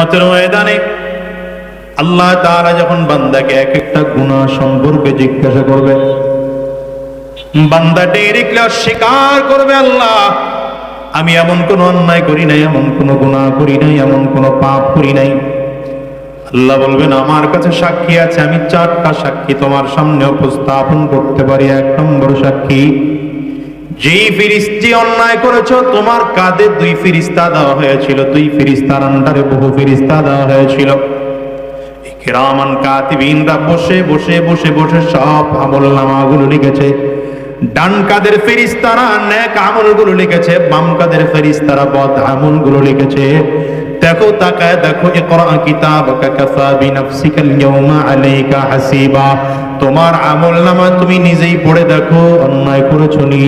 কেয়ামতের ময়দানে আল্লাহ তারা যখন বান্দাকে এক একটা গুনাহ সম্পর্কে জিজ্ঞাসা করবে, বান্দা ডিরেক্টলি অস্বীকার করবে আল্লাহ, আমি এমন কোন অন্যায় করি নাই, এমন কোন গুনাহ করি নাই, এমন কোন পাপ করি নাই। আল্লাহ বলবেন, আমার কাছে সাক্ষী আছে, আমি চারটা সাক্ষী তোমার সামনে উপস্থাপন করতে পারি, এক নম্বর সাক্ষী যেই ফিরিস্তি অন্যায় করেছ, তোমার কাঁধে দুই ফিরিস্তা দেওয়া হয়েছিল। দুই ফিরিস্তার আন্ডারে বহু ফিরিস্তা দেওয়া হয়েছিল। কিরামান কাতিবিনরা বসে বসে বসে বসে সব আমল নামাগুলো লিখেছে। ডান কাদের ফেরিস্তারা নেক আমলগুলো লিখেছে, বাম কাদের ফেরিস্তারা বদ আমলগুলো লিখেছে। দেখো, তাকায় দেখো, ইকরা কিতাবাকা কাফা বিনাফসিকাল ইয়াউমা আলাইকা হাসিবা। তোমার আমল নামা তুমি নিজেই পড়ে দেখো, অন্যায় করেছ নি।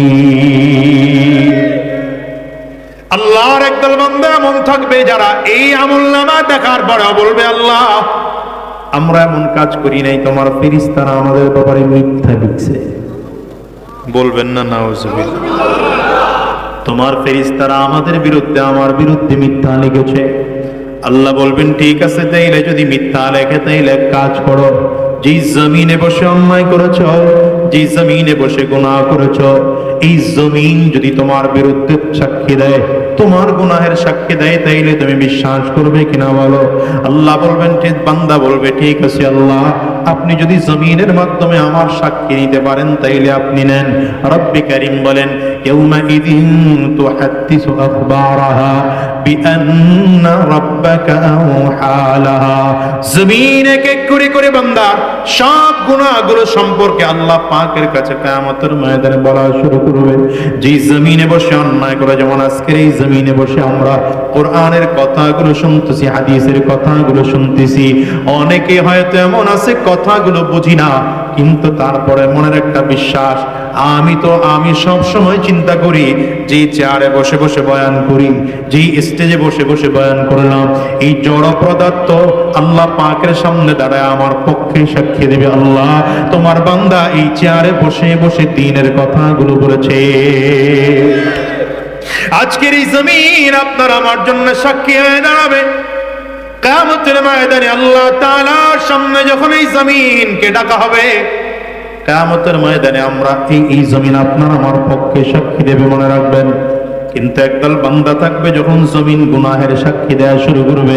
আল্লাহর একদল বান্দা এমন থাকবে যারা এই আমল নামা দেখার পরে বলবে, আল্লাহ, আমরা এমন কাজ করি নাই, তোমার ফেরিস্তারা আমাদের ব্যাপারে মিথ্যা লিখছে। বলবেন না, নাউজুবিল্লাহ। তোমার ফেরিস্তারা আমাদের বিরুদ্ধে, আমার বিরুদ্ধে মিথ্যা লিখেছে। আল্লাহ বলবেন, ঠিক আছে, তাইলে যদি মিথ্যা লেখে, তাইলে কাজ করো। যেই জমিনে বসে অন্যায় করেছ, যেই জমিনে বসে গুনাহ করেছ, এই জমিন যদি তোমার বিরুদ্ধে সাক্ষী দেয়, তোমার গুনাহের সাক্ষী দেয়, তাইলে তুমি বিশ্বাস করবে কিনা বলো? আল্লাহ বলবেন, ঠিক, বান্দা বলবে, ঠিক আছে আল্লাহ, আপনি যদি জমিনের মাধ্যমে আমার সাক্ষী নিতে পারেন, তাইলে আপনি নেন। রব্বি করিম বলেন يومئذ تحدث أخبارها بأن ربك أوحى لها জমিন এক এক করে করে বান্দা সব গুনাহগুলো সম্পর্কে আল্লাহ পাকের কাছে কিয়ামতের ময়দানে বলা শুরু করবে যে জমিনে বসে অন্যায় করে যেমন আজকের এই জমিনে বসে আমরা কোরআনের কথাগুলো শুনতেছি হাদিসের কথাগুলো শুনতেছি অনেকে হয়তো এমন আছে কথাগুলো বুঝি না কিন্তু তারপরে মনের একটা বিশ্বাস আমি তো, আমি সব সময় চিন্তা করি, যে চেয়ারে বসে বসে বয়ান করি, যে স্টেজে বসে বসে বয়ান করলাম। এই জড় পদার্থ আল্লাহ পাকের সামনে দাঁড়ায় আমার পক্ষে সাক্ষী দেবে আল্লাহ। তোমার বান্দা এই চেয়ারে বসে বসে দিনের কথাগুলো বলেছে। আজকের এই জমিন আপনার আমার জন্য সাক্ষী হয়ে দাঁড়াবে। কামতের ময়দানে আল্লাহ তাআলার সামনে যখন এই জমিনকে ডাকা হবে কামতের ময়দানে আমরা এই জমিন আপনার আমার পক্ষে সাক্ষী দেবে মনে রাখবেন। কিন্তু একদল বান্দা থাকবে যখন জমিন গুনাহের সাক্ষী দেয়া শুরু করবে,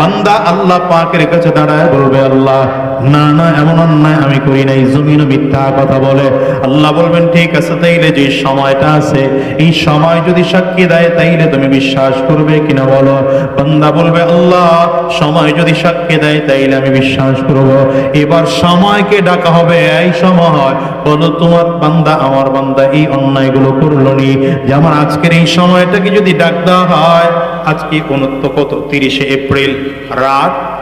বান্দা আল্লাহ পাকের কাছে দাঁড়ায় বলবে, আল্লাহ না না, এমন অন্যায় আমি করি নাই। জমিনও মিথ্যা কথা বলে। আল্লাহ বলবেন, ঠিক আছে, তাইলে যে সময়টা আছে, এই সময় যদি সাক্ষী দেয়, তাইলে তুমি বিশ্বাস করবে কিনা বলো? বান্দা বলবে, আল্লাহ, সময় যদি সাক্ষী দেয়, তাইলে আমি বিশ্বাস করব। এবার সময়কে ডাকা হবে, এই সময়। বলো, তোমার বান্দা, আমার বান্দা, এই অন্যায়গুলো করল নি? যেমন আজকের এই সময়টাকে যদি ডাক দেওয়া হয়, আজকে কোনত্ব কত? তিরিশে এপ্রিল, রাত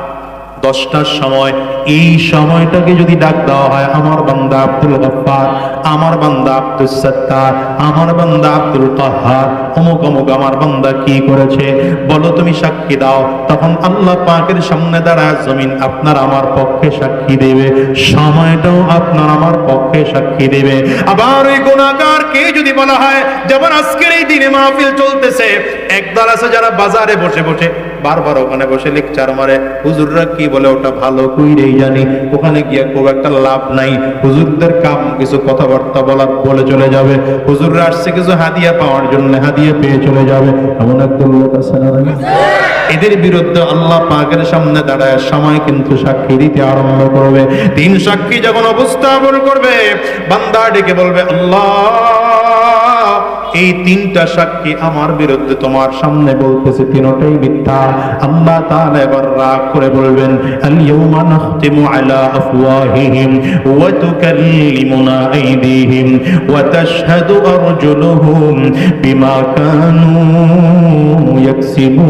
দশটার সময়। এই সময়টাকে যদি ডাক দেওয়া হয়, আমার বান্দা আব্দুল গফফার, আমার বান্দা আব্দুল সত্তার, আমার বান্দা আব্দুল কাহার অমুক অমুক আমার বান্দা কি করেছে? বলো তুমি সাক্ষী দাও। তখন আল্লাহ পাকের সামনে দাঁড়ায়, জমিন আপনার আমার পক্ষে সাক্ষী দেবে, সময়টাও আপনার আমার পক্ষে সাক্ষী দেবে। আবার ওই গুণাগার কে যদি বলা হয়, যেমন আজকের এই দিনে মাহফিল চলতেছে, একদল আছে যারা বাজারে বসে বসে বারবার ওখানে বসে লেকচার মারে, হুজুররা কি বলে ওটা ভালো? কইরেই জানি। ওখানে গিয়ে খুব একটা লাভ নাই। হুজুরদের কাম, কিছু কথাবার্তা বলা বলে চলে যাবে। হুজুররা আসছে কিছু হাদিয়া পাওয়ার জন্য, হাদিয়া পেয়ে চলে যাবে। এমন একদল লোক আছে না এদের বিরুদ্ধে আল্লাহ পাকের সামনে দাঁড়ায়, সময় কিন্তু সাক্ষী দিতে আরম্ভ করবে। তিন সাক্ষী যখন অবস্থাপন করবে, বান্দা ডেকে বলবে, আল্লাহ এই তিনটা সাক্ষী আমার বিরুদ্ধে তোমার সামনে বলতেছে, তিনটাই মিথ্যা। আল্লাহ তাআলা এবার রাগ করে বলবেন আল ইয়াউমা নাখতিমু আলা আফওয়াহিহিম ওয়া তুকাল্লিমুনা আইদিহিম ওয়া তাশহাদু আরজুলুহুম বিমা কানু ইয়াকসিবুন।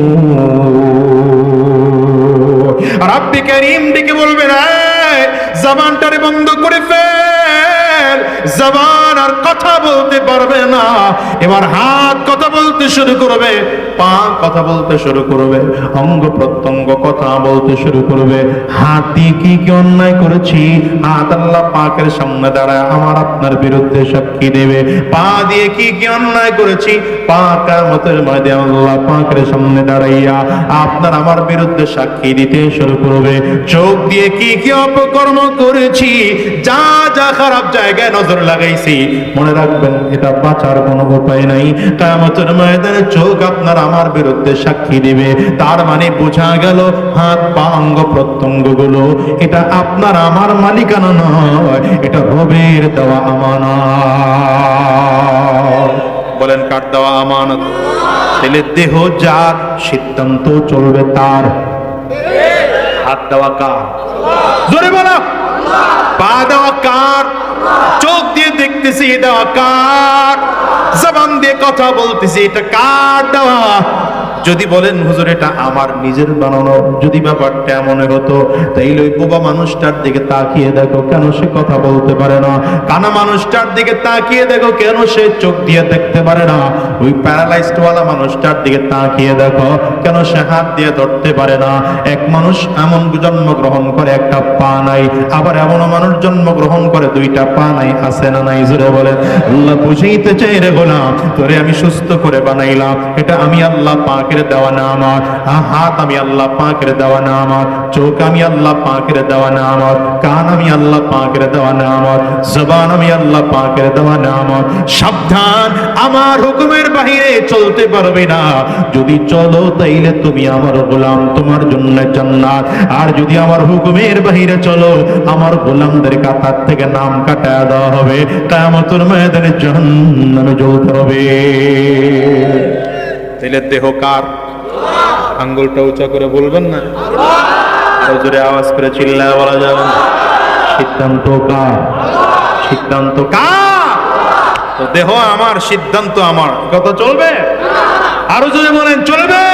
রাব্বি কারীম ডেকে বলবেন জবানটারে বন্ধ করে ফেল। জবান আর কথা বলতে পারবে না। এবার হাত কথা বলতে শুরু করবে, পা কথা বলতে শুরু করবে, অঙ্গ প্রত্যঙ্গ কথা বলতে শুরু করবে। হাত কি কি অন্যায় করেছি? হাত আল্লাহ পাকের সামনে দাঁড়ায়, আমার আপনার বিরুদ্ধে সাক্ষী দেবে। পা দিয়ে কি কি অন্যায় করেছি? পা কামতের মধ্যে আল্লাহ পাকের সামনে দাঁড়াইয়া আপনার আমার বিরুদ্ধে সাক্ষী দিতে শুরু করবে। চোখ দিয়ে কি কি অপকর্ম করেছি? যা যা খারাপ জায়গায় নজর লাগাইছি। মনে রাখবেন, এটা বাঁচার কোনো উপায় নাই। কামতের ময়দানে চোখ আপনার আমার বিরুদ্ধে সাক্ষী দিবে। তার মানে বোঝা গেল, হাত পা, অঙ্গ প্রত্যঙ্গগুলো এটা আপনার আমার মালিকানা নয়, এটা রবের দেওয়া আমানত। বলেন, কার দেওয়া আমানত? তাহলে দেহ যার সিদ্ধান্ত চলবে তার। হাত দেওয়া কার? জোরে বলো। পা দেওয়া কার? চোখ দিয়ে দেখতেছি এটা কার? জবান দিয়ে কথা বলতেছি এটা কার দেওয়া? যদি বলেন, হুজুর, এটা আমার নিজের বানানো। যদি ব্যাপারটা এমন হতো, তাইলে ওই বোবা মানুষটার দিকে তাকিয়ে দেখো কেন সে কথা বলতে পারে না। কানা মানুষটার দিকে তাকিয়ে দেখো কেন সে চোখ দিয়ে দেখতে পারে না। ওই প্যারালাইজড ওয়ালা মানুষটার দিকে তাকিয়ে দেখো কেন সে হাত দিয়ে ধরতে পারে না। এক মানুষ এমন জন্মগ্রহণ করে, একটা পা নাই। আবার এমন মানুষ জন্মগ্রহণ করে, দুইটা পা নাই। আছে না নাই? জুড়ে বলে আল্লাহ বুঝাইতে চাই রে গোলাম, তোরে আমি সুস্থ করে বানাইলাম। এটা আমি আল্লাহ পাকের দেওয়া না আমার হাত আমি আল্লাহ পাকের দেওয়া না আমার চোখ আমি আল্লাহ পাকের দেওয়া না আমার কান আমি আল্লাহ পাকের দেওয়া না আমার জবান আমি আল্লাহ পাকের দেওয়া না আমার সাবধান, আমার হুকুমের বাহিরে চলতে পারবে না। যদি চলো তাইলে তুমি আমার গোলাম, তোমার জন্য জান্নাত। আর যদি আমার হুকুমের বাহিরে চলো, আমার গোলামদের কাতার থেকে নাম কাটা দেওয়া হবে। কায়ামতুর ময়দানে জাহান্নামে জ্বলতে হবে। তাহলে দেহ কার? আঙ্গুলটা উঁচা করে বলবেন না? জোরে আওয়াজ করে চিল্লায় বলা যাবে না। সিদ্ধান্ত কার? সিদ্ধান্ত কার? দেহ আমার, সিদ্ধান্ত আমার। কথা চলবে? আরও যদি বলেন, চলবে?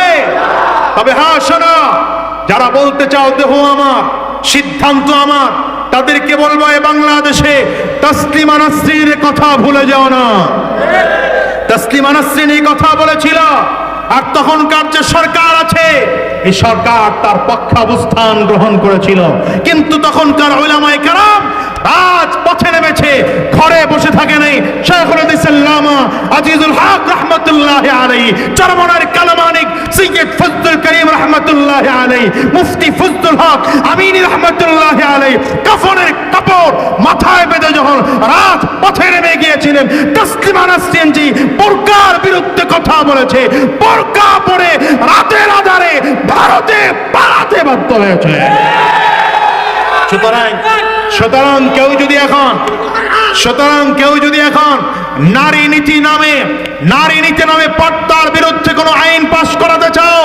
তবে হ্যাঁ শোনো। যারা বলতে চাও দেহ আমার, সিদ্ধান্ত আমার, তাদেরকে বলব, এ বাংলাদেশে তসলিমা কথা ভুলে যাও না। তসলিমা এই কথা বলেছিল আর তখনকার যে সরকার আছে এই সরকার তার পক্ষাবস্থান গ্রহণ করেছিল। কিন্তু তখনকার ওলামায়ে কেরাম রাজপথে নেমেছে, ঘরে বসে থাকে নাই। শেখুল ইসলামা আজিজুল হক রহমতুল্লাহ আলাই চরমনার সৈয়দ ফজলুল করিম রহমতুল্লাহ আলাই মুফতি ফজলুল হক রহমতুল্লাহ আলাই কাফনের কাপড় মাথায় বেঁধে যখন রাজপথে নেমে গিয়েছিলেন, তসলিমা নাসরিন জি বোরকার বিরুদ্ধে কথা বলেছে। বোরকা পরে রাতের আধারে ভারতে পালাতে বাধ্য হয়েছে। সুতরাং সুতরাং কেউ যদি এখন সুতরাং কেউ যদি এখন নারী নীতি নামে, নারী নীতি নামে পর্দার বিরুদ্ধে কোনো আইন পাশ করাতে চাও?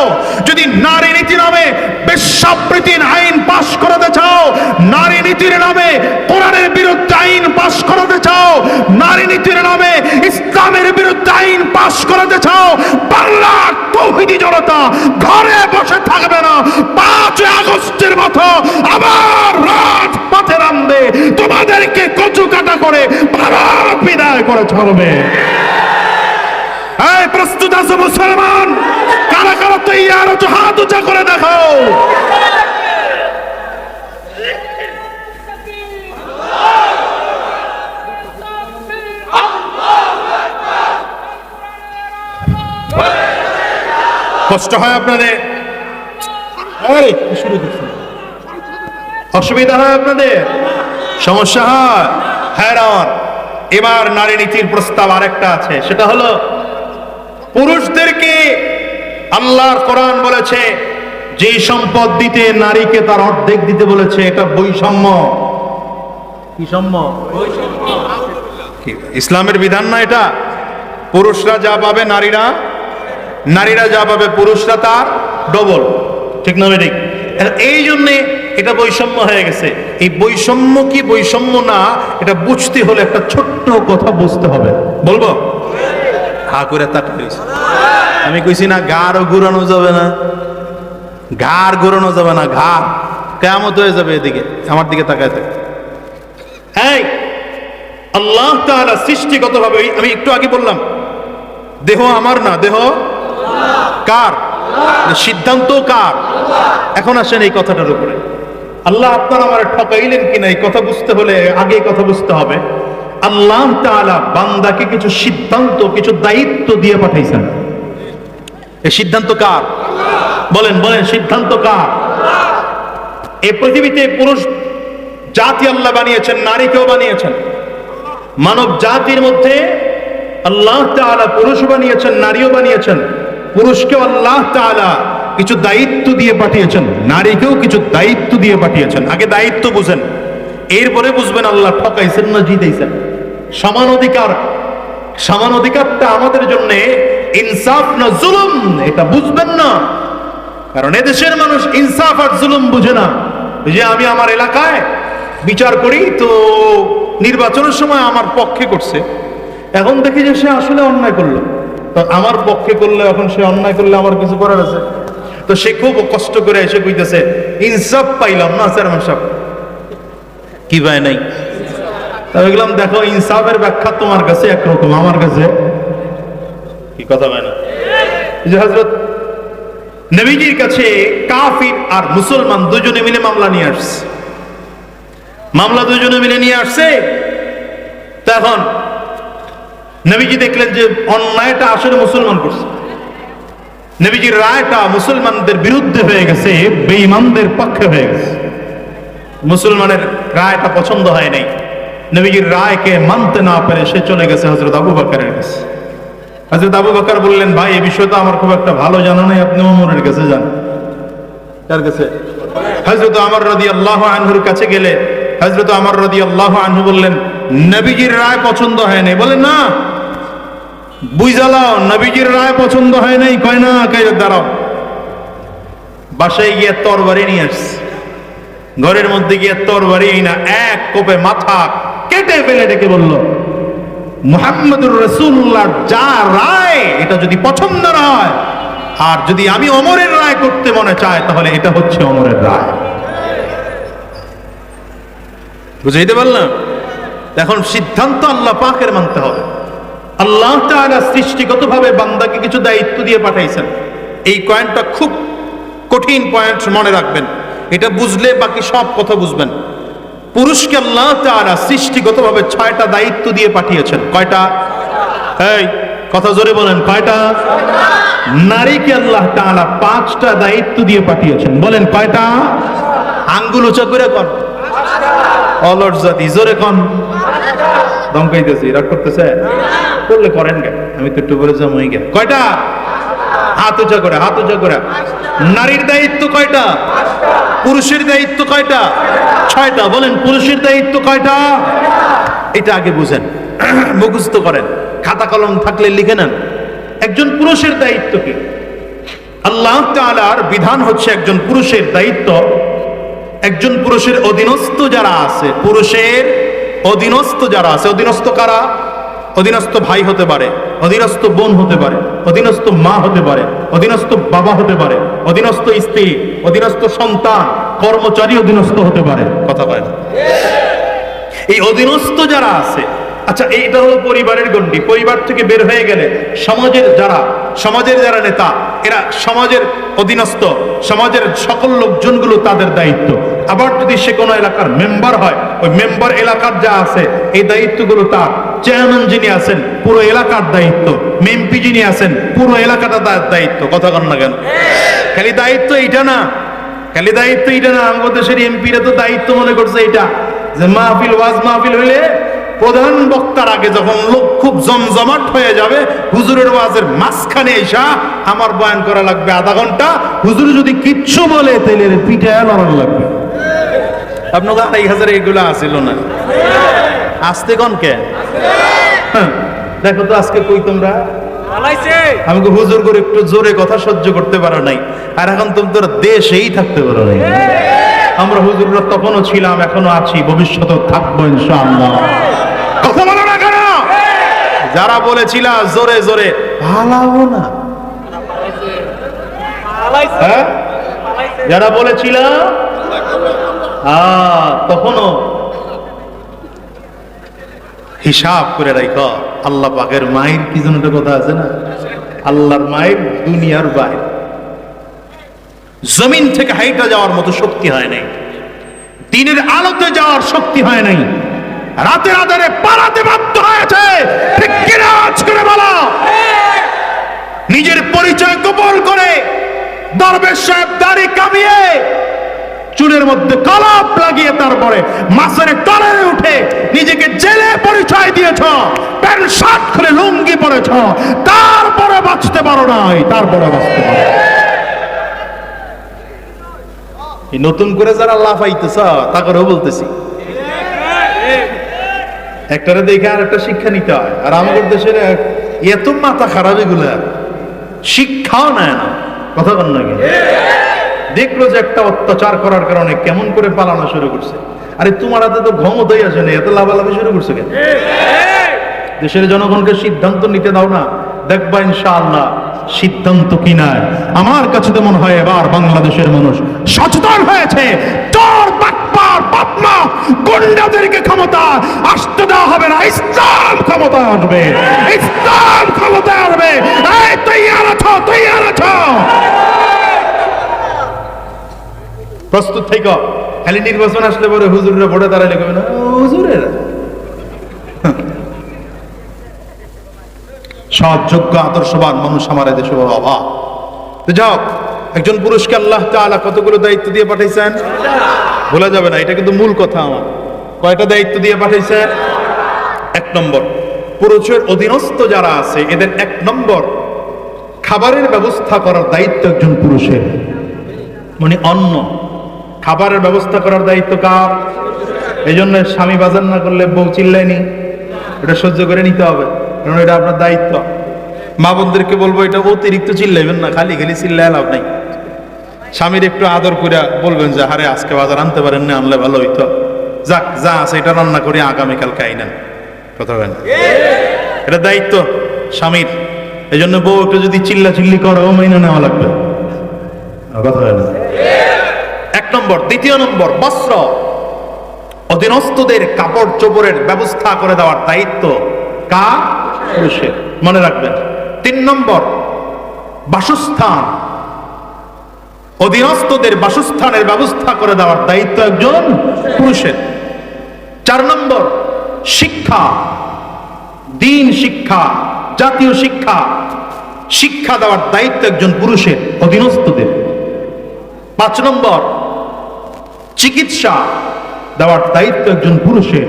যদি নারী নীতি নামে বেশ্যাবৃত্তির আইন পাশ করাতে চাও, নারী নীতির নামে কোরআনের বিরুদ্ধে আইন পাশ করাতে চাও, নারী নীতির নামে ইসলামের বিরুদ্ধে আইন পাশ করাতে চাও, বাংলা তৌহিদি জনতা ঘরে বসে থাকবে না। পাঁচ আগস্টের মতো আবার রাজপথে নামবে। তোমাদেরকে কচু কাটা করে ভারত বিদায় করে এই, প্রস্তুত আছে মুসলমান? কারা কারা তৈয়ার হচ্ছে হাত উঁচা করে দেখো কষ্ট হয় আপনাদের। অসুবিধা হয় আপনাদের? সমস্যা হয়? হ্যারান। এবার নারী নীতির প্রস্তাব আরেকটা আছে, সেটা হলো পুরুষদেরকে আল্লাহর কোরআন বলেছে, যে সম্পদ দিতে নারীকে তার অর্ধেক দিতে বলেছে, এটা বৈষম্য। কি ইসলামের বিধান না এটা? পুরুষরা যা পাবে নারীরা নারীরা যা পাবে পুরুষরা তার ডবল ঠিক না ঠিক এই জন্যে এটা বৈষম্য হয়ে গেছে। এই বৈষম্য কি বৈষম্য না, এটা বুঝতে হলে একটা ছোট্ট কথা বুঝতে হবে। বলব? হা করে আমি কইছি না গাড়ও ঘুরানো যাবে না। ঘাড় ঘুরানো যাবে না, ঘাড়। কেমত হয়ে যাবে এদিকে। আমার দিকে তাকায় থাকে। এই, আল্লাহ তাআলা সৃষ্টিগতভাবে, ওই আমি একটু আগে বললাম, দেহ আমার না, দেহ কার? সিদ্ধান্ত কার? এখন আসেন এই কথাটার উপরে। আল্লাহ আপনার আমার ঠকাইলেন কিনা এই কথা বুঝতে হলে আগে কথা বুঝতে হবে। আল্লাহ তাআলা বান্দাকে কিছু সিদ্ধান্ত, কিছু দায়িত্ব দিয়ে পাঠাইছেন। এই সিদ্ধান্ত কার? বলেন বলেন, সিদ্ধান্ত কার? এই পৃথিবীতে পুরুষ জাতি আল্লাহ বানিয়েছেন, নারীকেও বানিয়েছেন। মানব জাতির মধ্যে আল্লাহ তাআলা পুরুষ বানিয়েছেন, নারীও বানিয়েছেন। পুরুষকেও আল্লাহ তাআলা কিছু দায়িত্ব দিয়ে পাঠিয়েছেন। নারীকেও কিছু দায়িত্ব দিয়ে পাঠিয়েছেন। আগে দায়িত্ব বুঝেন। এরপরে বুঝবেন আল্লাহ ঠকাইছেন না জিতেছেন সমান অধিকার। সমান অধিকারটা আমাদের জন্য ইনসাফ না জুলুম, এটা বুঝবেন না। কারণ এদেশের মানুষ ইনসাফ আর জুলুম বুঝে না। যে আমি আমার এলাকায় বিচার করি, তো নির্বাচনের সময় আমার পক্ষে করছে। এখন দেখি যে সে আসলে অন্যায় করল। তো আমার পক্ষে করলে এখন সে অন্যায় করলে আমার কিছু করার আছে? তো সে খুব কষ্ট করে এসে কইতেছে, ইনসাফ পাইলাম না, চেয়ারম্যান সাহেব। কি পায় নাই? তা বললাম, দেখো, ইনসাফের ব্যাখ্যা তোমার কাছে একরকম, আমার কাছে। কি কথা হয় না হজরত নবীজির কাছে কাফির আর মুসলমান দুজনে মিলে মামলা নিয়ে আসছে। মামলা দুজনে মিলে নিয়ে আসছে। তখন নবীজি দেখলেন যে অন্যায়টা আসলে মুসলমান করছে। নবীজির রায়টা মুসলমানদের বিরুদ্ধে হয়ে গেছে, বেঈমানদের পক্ষে হয়ে গেছে। মুসলমানের রায়টা পছন্দ হয় নাই। নবীজির রায়কে মানতে না পেরে সে চলে গেছে হজরত আবু বাকারের কাছে। হজরত আবু বাকার বললেন, ভাই এই তো আমার খুব একটা ভালো জানা নাই, আপনি ওমরের কাছে যান। কার কাছে? হজরত আমার রদি আল্লাহ আনহুর কাছে গেলে হজরত আমার রদি আল্লাহ আনহু বললেন, নবীজির রায় পছন্দ হয় নাই। বলেন না বুঝালাও নবীজির রায় পছন্দ হয় নাই, কয় না কে দাঁড়াও। বাসায় গিয়ে তরবারি নিয়ে আসছে। ঘরের মধ্যে গিয়ে তরবারি না, এক কোপে মাথা কেটে ফেলে ডেকে বলল, মুহাম্মদুর রসুল্লাহ যা রায়, এটা যদি পছন্দ হয়, আর যদি আমি অমরের রায় করতে মনে চায় তাহলে এটা হচ্ছে অমরের রায়। বুঝাইতে পারলাম? এখন সিদ্ধান্ত আল্লাহ পাকের মানতে হবে। আল্লাহ তাআলা সৃষ্টিগতভাবে বান্দাকে কিছু দায়িত্ব দিয়ে পাঠাইছেন। এই পয়েন্টটা খুব কঠিন পয়েন্ট মনে রাখবেন। এটা বুঝলে বাকি সব কথা বুঝবেন। পুরুষকে আল্লাহ তাআলা সৃষ্টিগতভাবে ছয়টা দায়িত্ব দিয়ে পাঠিয়েছেন। কয়টা? এই, কথা জোরে বলেন, কয়টা? নারীকে আল্লাহ তাআলা পাঁচটা দায়িত্ব দিয়ে পাঠিয়েছেন। বলেন, কয়টা? আঙ্গুল উঁচা করে অলর জাতি, জোরে কন। দমকাইতেছি রাগ করতেছে? করলে করেন গে, আমি তো একটু বলে যাবই গে। কয়টা? হাত উঁচা করে, হাত উঁচা করে। নারীর দায়িত্ব কয়টা? পুরুষের দায়িত্ব কয়টা? ছয়টা, বলেন, পুরুষের দায়িত্ব কয়টা? এটা আগে বুঝেন, মুখস্থ করেন। খাতা কলম থাকলে লিখে নেন। একজন পুরুষের দায়িত্ব কি? আল্লাহ তাআলার বিধান হচ্ছে একজন পুরুষের দায়িত্ব। একজন পুরুষের অধীনস্থ যারা আছে, পুরুষের অধীনস্থ যারা আছে, অধীনস্থ কারা? অধীনস্থ ভাই হতে পারে, অধীনস্থ বোন হতে পারে, অধীনস্থ মা হতে পারে, অধীনস্থ বাবা হতে পারে, অধীনস্থ স্ত্রী, অধীনস্থ সন্তান, কর্মচারী অধীনস্থ হতে পারে। কথা বলেন এই অধীনস্থ যারা আছে আচ্ছা এইটা হলো পরিবারের গণ্ডি। পরিবার থেকে বের হয়ে গেলে সমাজের যারা সমাজের যারা নেতা, এরা সমাজের অধীনস্থ, সমাজের সকল লোকজনগুলো তাদের দায়িত্ব। আবার যদি সে কোনো এলাকার মেম্বার হয়, ওই মেম্বার এলাকার যা আছে, এই দায়িত্বগুলো তার। চেয়ারম্যান যিনি আছেন, পুরো এলাকার দায়িত্ব। এমপি যিনি আছেন, পুরো এলাকাটা তার দায়িত্ব। কথা কন না কেন? খালি দায়িত্ব এইটা না। খালি দায়িত্ব এটা না, আমাদের দেশের এমপিরা তো দায়িত্ব মনে করছে এটা যে মাহফিল, ওয়াজ মাহফিল হইলে প্রধান বক্তার আগে যখন লোক খুব জমজমাট হয়ে যাবে হুজুরের ওয়াজের মাঝখানে এসা আমার বয়ান করা লাগবে আধা ঘণ্টা। হুজুর যদি কিচ্ছু বলে তাইলে পিঠে লড়ানো লাগবে। আপনার আড়াই হাজার এগুলো আসিল না। আসতে কন কে? হ্যাঁ, দেখো তো আজকে কই তোমরা? আমাকে হুজুর করে একটু জোরে কথা সহ্য করতে পারো নাই। আর এখন তুমি দেশেই থাকতে পারো নাই। আমরা হুজুররা তখনও ছিলাম এখনও আছি ভবিষ্যতে থাকব ইনশাআল্লাহ। কথা বলো না কেন যারা বলেছিলা জোরে জোরে ভালাও না। হ্যাঁ? যারা বলেছিল তখনও হিসাব করে রাখ আল্লাহ পাকের মায়ের কি একটা কথা আছে না? আল্লাহর মায়ের দুনিয়ার বাইরে। জমিন থেকে হাইটা যাওয়ার মতো শক্তি হয় নাই। দিনের আলোতে যাওয়ার শক্তি হয় নাই। রাতের আধারে পালাতে বাধ্য হয়েছে। ঠিক কিনা আজ করে বলো? নিজের পরিচয় গোপন করে দরবেশ সাহেব দাড়ি কামিয়ে চুলের মধ্যে কলপ লাগিয়ে তারপরে মাছের তলায় উঠে নিজেকে জেলে পরিচয় দিয়েছ, প্যান্ট, শার্ট খুলে লুঙ্গি পরেছ, তারপরে বাঁচতে পারো নাই, তারপরে বাঁচতে পারো নতুন করে যারা লাফাইতেছ, তা করেও বলতেছি। একটারে দেখে আর একটা শিক্ষা নিতে হয়। আর আমাদের দেশের এত মাথা খারাপ এগুলা। শিক্ষাও নেয় না। কথা বল নাকি দেখল যে একটা অত্যাচার করার কারণে কেমন করে পালানো শুরু করছে। আরে তোমার হাতে তো ক্ষমতাই আসে না, এত লাভালাভি শুরু করছে কেন? দেশের জনগণকে সিদ্ধান্ত নিতে দাও না। দেখবা ইনশাআল্লাহ সিদ্ধান্ত কি নাই আমার কাছে তো মনে হয় এবার বাংলাদেশের মানুষ সচেতন হয়েছে। চোর বাটপার গুন্ডাদেরকে ক্ষমতা আসতে দেওয়া হবে না, ইসলাম ক্ষমতা আসবে, ইসলাম ক্ষমতা আসবে। এই আছো আছো। প্রস্তুত থেকে। খালি নির্বাচন আসলে পরে হুজুররা ভোটে দাঁড়াইলে কবে না হুজুরেরা। সৎ যোগ্য আদর্শবান মানুষ আমার দেশে বড় অভাব। যাও। একজন পুরুষকে আল্লাহ তাআলা কতগুলো দায়িত্ব দিয়ে পাঠাইছেন? ভোলা যাবে না, এটা কিন্তু মূল কথা আমার। কয়টা দায়িত্ব দিয়ে পাঠাইছেন? এক নম্বর, পুরুষের অধীনস্থ যারা আছে, এদের এক নম্বর, খাবারের ব্যবস্থা করার দায়িত্ব একজন পুরুষের। মানে অন্ন। খাবারের ব্যবস্থা করার দায়িত্ব কার? এই জন্য স্বামী বাজার না করলে বউ চিল্লায়নি। এটা সহ্য করে নিতে হবে, কারণ এটা আপনার দায়িত্ব। মা বোনদেরকে বলব, এটা অতিরিক্ত চিল্লাইবেন না, খালি খালি চিল্লায় লাভ নাই। স্বামীর একটু আদর করে বলবেন যে হারে আজকে বাজার আনতে পারেন না আনলে ভালো হইতো। যাক, যা আছে এটা রান্না করে, আগামীকাল খাই নেন। কথা বলেন? এটা দায়িত্ব স্বামীর। এই জন্য বউ একটু যদি চিল্লা চিল্লি করো মাইনে নেওয়া লাগবে। কথা হয় না এক নম্বর, দ্বিতীয় নম্বর, বস্ত্র। অধীনস্থদের কাপড় চোপড়ের ব্যবস্থা করে দেওয়ার দায়িত্ব কা পুরুষের। মনে রাখবেন। তিন নম্বর, বাসস্থান। অধীনস্থদের বাসস্থানের ব্যবস্থা করে দেওয়ার দায়িত্ব একজন পুরুষের। চার নম্বর, শিক্ষা। দিন শিক্ষা, জাতীয় শিক্ষা। শিক্ষা দেওয়ার দায়িত্ব একজন পুরুষের, অধীনস্থদের। পাঁচ নম্বর, চিকিৎসা দেওয়ার দায়িত্ব একজন পুরুষের।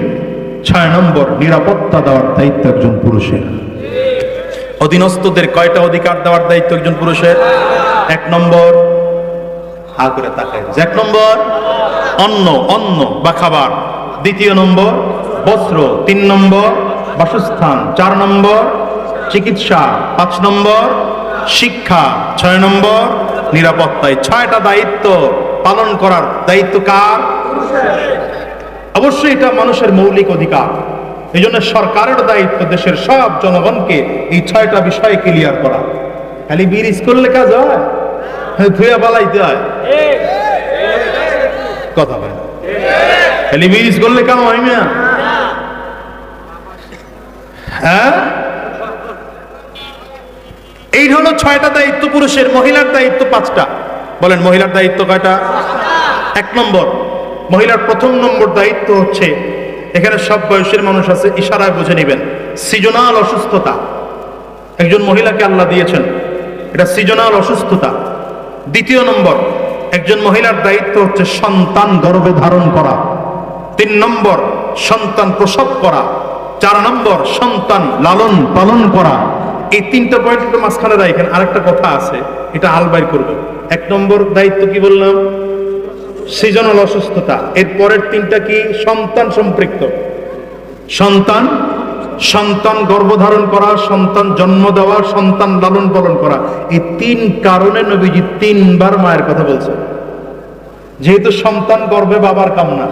ছয় নম্বর, নিরাপত্তা দেওয়ার দায়িত্ব একজন পুরুষের। অধীনস্থদের কয়টা অধিকার দেওয়ার দায়িত্ব একজন পুরুষের? এক নম্বর হা করে তাকায়। এক নম্বর, অন্ন অন্ন বা খাবার। দ্বিতীয় নম্বর, বস্ত্র। তিন নম্বর, বাসস্থান। চার নম্বর, চিকিৎসা। পাঁচ নম্বর, শিক্ষা। ছয় নম্বর, নিরাপত্তায়। ছয়টা দায়িত্ব পালন করার দায়িত্ব কার? অবশ্যই এটা মানুষের মৌলিক অধিকার। এই জন্য সরকারের দায়িত্ব দেশের সব জনগণকে এই ছয়টা বিষয় ক্লিয়ার করা। খালি ব্রিজ করলে কাজ হয় হ্যাঁ, ধুয়া বালাইতে হয়। কথা হয় না। খালি ব্রিজ করলে কাম হয় না। হ্যাঁ? এই হলো ছয়টা দায়িত্ব পুরুষের। মহিলার দায়িত্ব পাঁচটা। বলেন মহিলার দায়িত্ব কয়টা? এক নম্বর মহিলার প্রথম নম্বর দায়িত্ব হচ্ছে এখানে সব বয়সের মানুষ আছে ইশারায় বুঝে নেবেন। সিজনাল অসুস্থতা। একজন মহিলাকে আল্লাহ দিয়েছেন। এটা সিজনাল অসুস্থতা। দ্বিতীয় নম্বর, একজন মহিলার দায়িত্ব হচ্ছে সন্তান গর্ভে ধারণ করা। তিন নম্বর, সন্তান প্রসব করা। চার নম্বর, সন্তান লালন পালন করা। এই তিনটা পয়েন্ট একটু মাঝখানে রাখেন আরেকটা কথা আছে, এটা আলবাই করব। এক নম্বর দায়িত্ব কি বললাম? সিজনাল অসুস্থতা। এর পরের তিনটা কি? সন্তান সম্পৃক্ত। সন্তান সন্তান গর্ভধারণ করা, সন্তান জন্ম দেওয়া, সন্তান লালন পালন করা, এই তিন কারণে নবীজি তিনবার মায়ের কথা বলছে যেহেতু সন্তান গর্ভে বাবার কামনা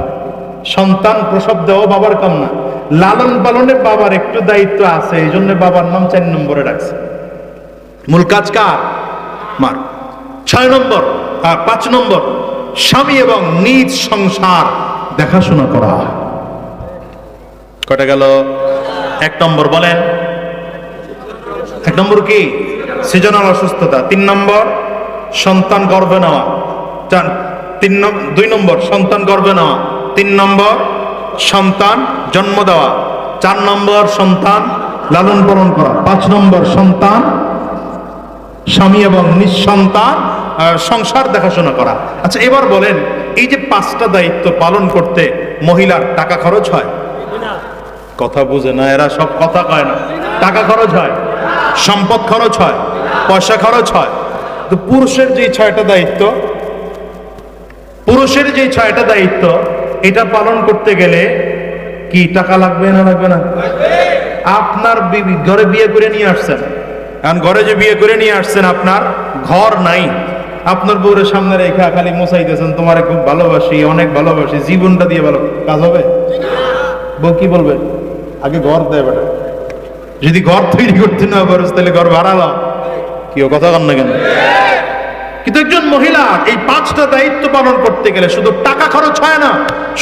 সন্তান প্রসব দেওয়া বাবার কামনা লালন পালনে বাবার একটু দায়িত্ব আছে, এই জন্য বাবার নাম চার নম্বরে রাখছে। মূল কাজ কার? মার। ছয় নম্বর, আর পাঁচ নম্বর, স্বামী এবং নিজ সংসার দেখাশোনা করা। কটা গেল? এক নম্বর বলেন। এক নম্বর কি? সৃজনাল অসুস্থতা। তিন নম্বর, সন্তান গর্ভে নেওয়া। চার তিন দুই নম্বর, সন্তান গর্ভে নেওয়া। তিন নম্বর, সন্তান জন্ম দেওয়া। চার নম্বর, সন্তান লালন পালন করা। পাঁচ নম্বর, সন্তান স্বামী এবং নিঃসন্তান সংসার দেখাশোনা করা। আচ্ছা এবার বলেন, এই যে পাঁচটা দায়িত্ব পালন করতে মহিলার টাকা খরচ হয় কথা বুঝে না, এরা সব কথা কয় না। টাকা খরচ হয়, সম্পদ খরচ হয়, পয়সা খরচ হয়। তো পুরুষের যে ছয়টা দায়িত্ব, পুরুষের যে ছয়টা দায়িত্ব, এটা পালন করতে গেলে কি টাকা লাগবে না লাগবে না? আপনার বিবি- ঘরে বিয়ে করে নিয়ে আসছেন। কারণ ঘরে যে বিয়ে করে নিয়ে আসছেন, আপনার ঘর নাই। আপনার বউরের সামনে রেখা খালি মোসাইতেছেন তোমারে খুব ভালোবাসি, অনেক ভালোবাসি, জীবনটা দিয়ে ভালো, কাজ হবে? বউ কি বলবে? আগে ঘর দেয় বেটা। যদি ঘর তৈরি করতে না পারো তাহলে ঘর ভাড়া কি ও কথা কন না কেন? কিন্তু একজন মহিলা এই পাঁচটা দায়িত্ব পালন করতে গেলে শুধু টাকা খরচ হয় না,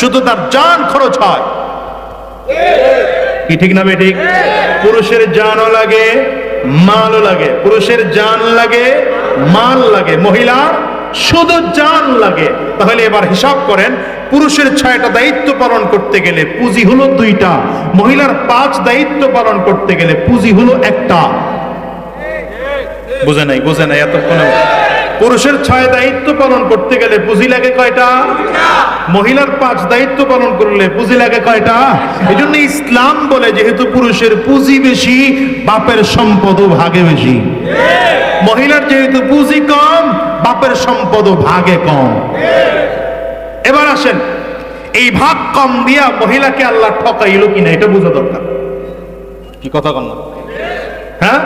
শুধু তার জান খরচ হয়। কি ঠিক না বে ঠিক? পুরুষের জানও লাগে, মালও লাগে। পুরুষের জান লাগে, মাল লাগে। মহিলা শুধু জান লাগে। তাহলে এবার হিসাব করেন পুরুষের ছয়টা দায়িত্ব পালন করতে গেলে পুঁজি হলো দুইটা। মহিলার পাঁচ দায়িত্ব পালন করতে গেলে পুঁজি হলো একটা। বুঝে নাই বুঝে নাই এতক্ষণে। পুরুষের ছয় দায়িত্ব পালন করতে গেলে পুঁজি লাগে কয়টা? মহিলার পাঁচ দায়িত্ব পালন করলে পুঁজি লাগে কয়টা? এই জন্য ইসলাম বলে যেহেতু পুরুষের পুঁজি বেশি, বাপের সম্পদও ভাগে বেশি। মহিলার যেহেতু পুঁজি কম, বাপের সম্পদও ভাগে কম। এবার আসেন। এই ভাগ কম দিয়া মহিলাকে আল্লাহ ঠকাইলো কিনা এটা বোঝা দরকার। কি কথা কন না? হ্যাঁ?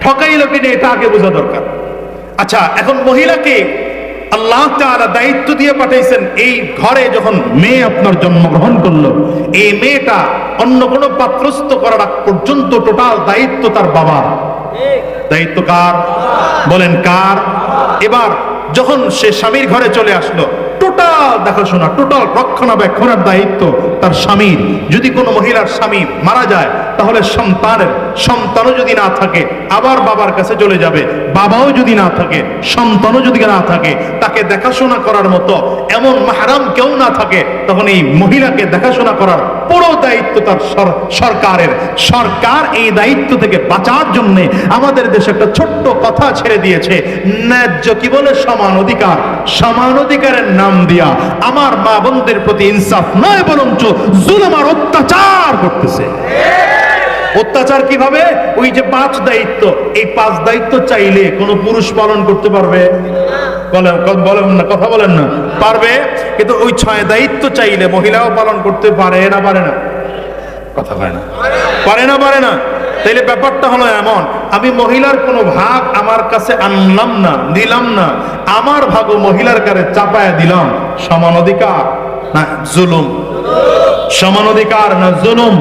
ঠকাইলো কিনা এটা আগে বোঝা দরকার। আচ্ছা এখন মহিলাকে আল্লাহ তাআলা দায়িত্ব দিয়ে পাঠাইছেন এই ঘরে যখন মেয়ে আপনার জন্মগ্রহণ করল এই মেয়েটা অন্য কোনো পাত্রস্থ করার পর্যন্ত টোটাল দায়িত্ব তার বাবার। দায়িত্ব কার? বলেন কার? এবার যখন সে স্বামীর ঘরে চলে আসলো টোটাল দেখাশোনা টোটাল রক্ষণাবেক্ষণের দায়িত্ব। তার স্বামীর যদি কোনো মহিলার স্বামী মারা যায়, তাহলে সন্তানের সন্তানও যদি না থাকে, আবার বাবার কাছে চলে যাবে। বাবাও যদি না থাকে, সন্তানও যদি না থাকে, তাকে দেখাশোনা করার মতো এমন মাহারাম কেউ না থাকে, তখন এই মহিলাকে দেখাশোনা করার পুরো দায়িত্ব তার সরকারের। সরকার এই দায়িত্ব থেকে বাঁচার জন্য আমাদের দেশে একটা ছোট্ট কথা ছেড়ে দিয়েছে, ন্যায্য কি বলে সমান অধিকার? সমান অধিকারের নাম দিয়া। আমার মা বোনদের প্রতি ইনসাফ নয়, বরঞ্চ জুলুম আর অত্যাচার করতেছে। অত্যাচার কীভাবে? ওই যে পাঁচ দায়িত্ব, এই পাঁচ দায়িত্ব চাইলে কোনো পুরুষ পালন করতে পারবে? বলেন না, কথা বলেন না। পারবে, কিন্তু ওই ছয় দায়িত্ব চাইলে মহিলাও পালন করতে পারে না পারে না? কথা না। পারে না পারে না। তাইলে ব্যাপারটা হলো এমন, আমি মহিলার কোনো ভাগ আমার কাছে আনলাম না, দিলাম না। আমার ভাগও মহিলার কারে চাপায়া দিলাম। সমান অধিকার না জুলুম? সমান অধিকার না জুলুম?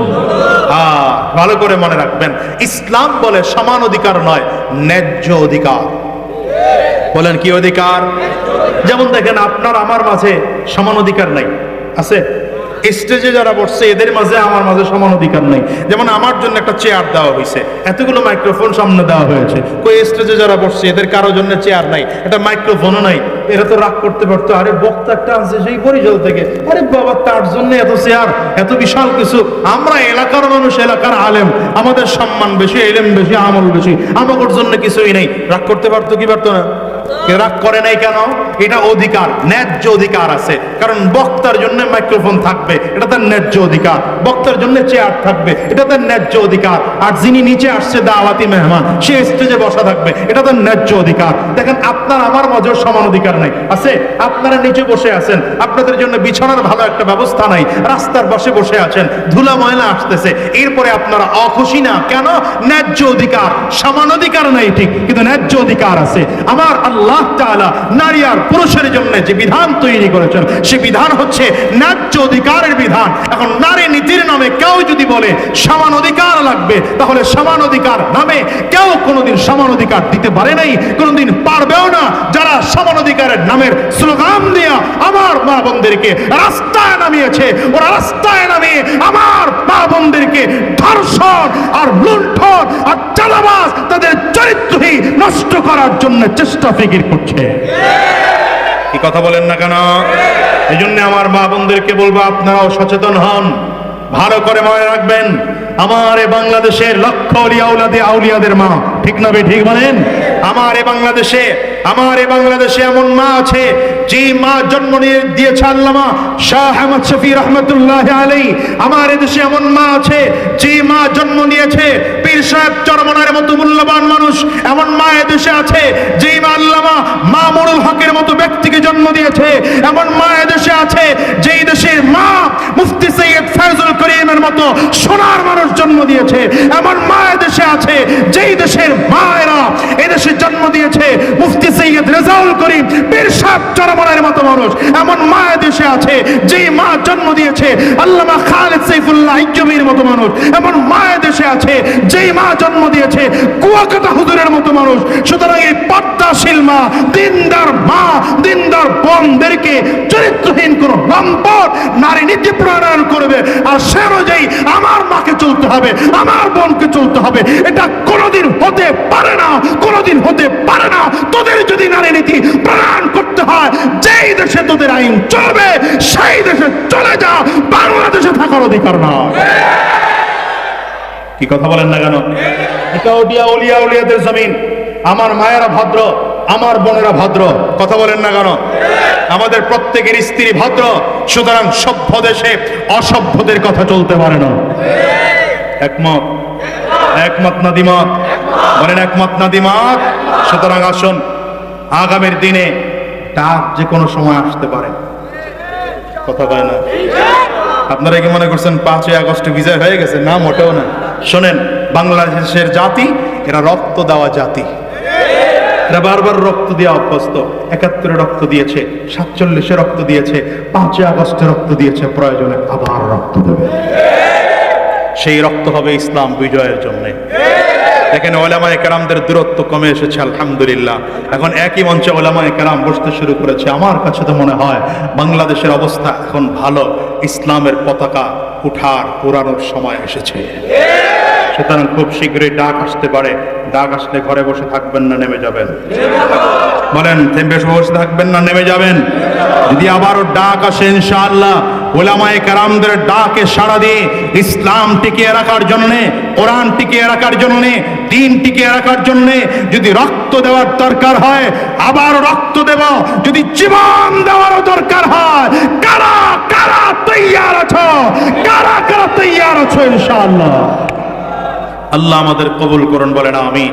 ভালো করে মনে রাখবেন। ইসলাম বলে সমান অধিকার নয়, ন্যায্য অধিকার। বলেন কি অধিকার? যেমন দেখেন আপনার, আমার মাঝে সমান অধিকার নাই। আছে? স্টেজে যারা বসছে, এদের মাঝে আমার মাঝে সমান অধিকার নেই। যেমন আমার জন্য একটা চেয়ার দেওয়া হয়েছে এতগুলো মাইক্রোফোন সামনে দেওয়া হয়েছে। কই স্টেজে যারা বসছে, এদের কারোর জন্য চেয়ার নাই, একটা মাইক্রোফোনও নাই। এরা তো রাগ করতে পারতো, আরে বক্তা একটা আছে সেই পরিচয় থেকে। আরে বাবা, তার জন্য এত চেয়ার, এত বিশাল কিছু। আমরা এলাকার মানুষ, এলাকার আলেম। আমাদের সম্মান বেশি, এলেম বেশি, আমল বেশি। আমাদের জন্য কিছুই নেই। রাগ করতে পারতো কি পারতো না? রাগ করে নাই কেন? এটা অধিকার, ন্যায্য অধিকার আছে। কারণ বক্তার জন্য মাইক্রোফোন থাকবে, এটা তার ন্যায্য অধিকার। বক্তার জন্য চেয়ার থাকবে, এটা তার ন্যায্য অধিকার। আর যিনি নিচে আসছে, দাওয়াতি মেহমান, সে স্টেজে বসা থাকবে, এটা তার ন্যায্য অধিকার। দেখেন, আপনার আমার মাঝেও সমান অধিকার আছে? আপনারা নিচে বসে আছেন, আপনাদের জন্য বিছানার ভালো একটা ব্যবস্থা নাই। রাস্তার পাশে বসে আছেন, ধুলা ময়লা আসতেছে। এরপরে আপনারা অখুশি না। কেন? ন্যায্য অধিকার, সমান অধিকার নাই ঠিক, কিন্তু ন্যায্য অধিকার আছে। আমার আল্লাহ তাআলা নারী আর পুরুষের জন্য যে বিধান তৈরি করেছেন, সে বিধান হচ্ছে ন্যায্য অধিকারের বিধান। এখন নারী নীতির নামে কেউ যদি বলে সমান অধিকার লাগবে, তাহলে সমান অধিকার নামে কেউ কোনোদিন সমান অধিকার দিতে পারে নাই, কোনোদিন পারবেও না। যারা সমান অধিকারের নামের স্লোগান দিয়া আমার মা বোনদেরকে রাস্তায় নামিয়েছে, ওরা রাস্তায় নামিয়ে আমার মা বোনদেরকে ধর্ষণ আর লুণ্ঠন আর চালাবাস তাদের চরিত্রহীন নষ্ট করার জন্য চেষ্টা ফিকির করছে। কি কথা বলেন না কেন? এই জন্য আমার মা বোনদেরকে বলব, আপনারাও সচেতন হন। ভালো করে মনে রাখবেন, আমার এ বাংলাদেশের লক্ষ আউলিয়াদের মা। ঠিক না ঠিক বলেন? আমার এ বাংলাদেশে আমার এ বাংলাদেশে এমন মা আছে, যে মা জন্ম নিয়ে দিয়েছে আল্লামা শাহ আহমদ শফি রহমতুল্লাহ আলী আমার এ দেশে এমন মা আছে, যে মা জন্ম নিয়েছে, পীর সাহেব চরমনার মতো মূল্যবান মানুষ। এমন মা এ দেশে আছে, যে মা আল্লামা মামুনুল হকের মতো ব্যক্তিকে জন্ম দিয়েছে। এমন মা এ দেশে আছে, যেই দেশের মা মুফতি সৈয়দ ফয়জুল করিমের মতো সোনার মানুষ জন্ম দিয়েছে। এমন মা এ দেশে আছে, যেই দেশের মায়েরা এদেশে জন্ম দিয়েছে, মুফতি সৈয়দ রেজাউল করিম পীর সাহেব চরমনার মতো মানুষ। এমন মা দেশে আছে যেই মা জন্ম দিয়েছে আল্লামা খালেদ সাইফুল্লাহ ইজ্জমির মতো মানুষ। এমন মা দেশে আছে যেই মা জন্ম দিয়েছে কুয়াকাটা হুজুরের মতো মানুষ। সুতরাং এই পদ্মাশীল মা, দিনদার মা, দিনদার বোনদেরকে চরিত্রহীন কোন লম্পট নারী নীতি প্রণয়ন করবে। আর সে অনুযায়ী আমার মাকে চলতে হবে, আমার বোনকে চলতে হবে। এটা কোনোদিন হতে পারে না, কোনোদিন হতে পারে না। যদি নারী নীতি প্রণয়ন করতে হয়, যেই দেশে তোদের আইন চলবে, সেই দেশে চলে যা, বাংলাদেশে থাকার অধিকার না। কি কথা বলেন না কেন? এটা ওডিয়া উলিয়া উলিয়াদের জমিন, আমার মায়েরা ভদ্র, আমার বোনেরা ভদ্র, কথা বলেন না কেন? আমাদের প্রত্যেকের স্ত্রী ভদ্র, সুতরাং সভ্য দেশে অসভ্যদের কথা চলতে পারে না। একমত? একমত না দ্বিমত? বলেন একমত না দ্বিমত? সুতরাং আসুন আগামীর দিনে ডাক যে কোনো সময় আসতে পারে। কথা বলে না? আপনারা কি মনে করছেন পাঁচই আগস্ট বিজয় হয়ে গেছে? না, মোটেও না। শোনেন, বাংলাদেশের জাতি, এরা রক্ত দেওয়া জাতি। এরা বারবার রক্ত দিয়ে অভ্যস্ত। একাত্তরে রক্ত দিয়েছে, সাতচল্লিশে রক্ত দিয়েছে, পাঁচই আগস্টে রক্ত দিয়েছে, প্রয়োজনে আবার রক্ত দেবে। সেই রক্ত হবে ইসলাম বিজয়ের জন্যে। দেখেন ওলামায় কেরামদের দূরত্ব কমে এসেছে, আলহামদুলিল্লাহ। এখন একই মঞ্চে ওলামায় কেরাম বসতে শুরু করেছে। আমার কাছে তো মনে হয় বাংলাদেশের অবস্থা এখন ভালো, ইসলামের পতাকা উঠার পুরানোর সময় এসেছে। সুতরাং খুব শীঘ্রই ডাক আসতে পারে। ডাক আসলে ঘরে বসে থাকবেন না, নেমে যাবেন। বলেন থেমে বসে থাকবেন না, নেমে যাবেন? যদি আবারও ডাক আসে, ইনশাআল্লাহ ওলামায়ে কারামদের ডাকে সাড়া দিয়ে ইসলাম টিকিয়ে রাখার জন্য, কোরআন টিকিয়ে রাখার জন্য, দিন টিকিয়ে রাখার জন্য যদি রক্ত দেওয়ার দরকার হয়, আবার রক্ত দেব। যদি জীবন দেওয়ারও দরকার হয়, কারা কারা তৈয়ার আছো? কারা কারা তৈয়ার আছো ইনশাআল্লাহ? আল্লাহ আমাদের কবুল করুন, বলেন আমি